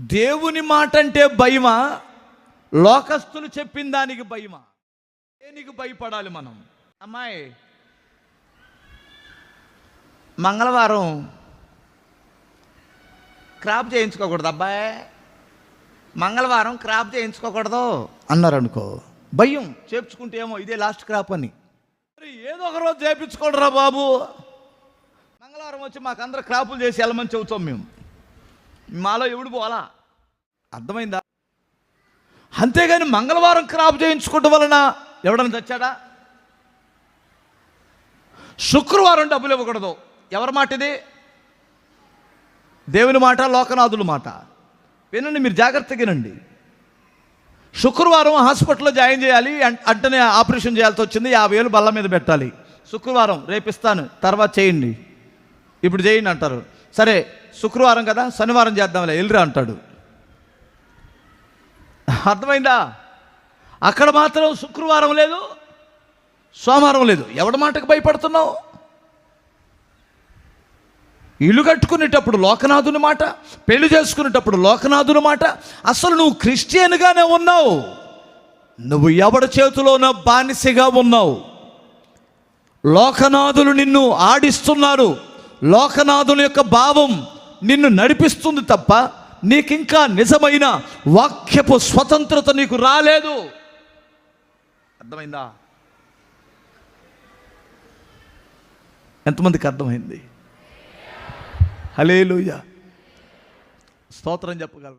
దేవుని మాట అంటే భయమా? లోకస్తులు చెప్పిన దానికి భయమా? దేనికి భయపడాలి మనం? అమ్మాయి మంగళవారం క్రాప్ చేయించుకోకూడదు అబ్బాయి. మంగళవారం క్రాప్ చేయించుకోకూడదు. అన్నారు అనుకో భయం చేర్చుకుంటే ఏమో ఇదే లాస్ట్ క్రాప్ అని. ఏదో ఒక రోజు చేయించుకోడరా బాబు? మంగళవారం వచ్చి మాకు అందరు క్రాపులు చేసి వెళ్ళమని చెబుతాం మేము. మాలో ఎవడు పోవాలా? అర్థమైందా? అంతేగాని మంగళవారం క్రాప్ చేయించుకోవడం వలన ఎవడన్నా చచ్చాడా? శుక్రవారం డబ్బులు ఇవ్వకూడదు. ఎవరి మాట ఇది? దేవుని మాట లోకనాథుల మాట. వినండి మీరు జాగ్రత్తగా వినండి. శుక్రవారం హాస్పిటల్లో జాయిన్ చేయాలి అంటనే ఆపరేషన్ చేయాల్సి వచ్చింది యాభై వేలు బల్ల మీద పెట్టాలి. శుక్రవారం రేపిస్తాను తర్వాత చేయండి. ఇప్పుడు చేయండి అంటారు. సరే శుక్రవారం కదా శనివారం చేద్దాంలే వెళ్ళిరా అంటాడు. అర్థమైందా? అక్కడ మాత్రం శుక్రవారం లేదు సోమవారం లేదు. ఎవడి మాటకు భయపడుతున్నావు? ఇల్లు కట్టుకునేటప్పుడు లోకనాథుని మాట పెళ్ళి చేసుకునేటప్పుడు లోకనాథుని మాట అసలు నువ్వు క్రిస్టియన్గానే ఉన్నావు. నువ్వు ఎవడి చేతిలోన బానిసగా ఉన్నావు. లోకనాథులు నిన్ను ఆడిస్తున్నారు. లోకనాథుల యొక్క భావం నిన్ను నడిపిస్తుంది తప్ప నీకింకా నిజమైన వాక్యపు స్వతంత్రత నీకు రాలేదు. అర్థమైందా? ఎంతమందికి అర్థమైంది? హలేలుయ స్తోత్రం చెప్పగలరా?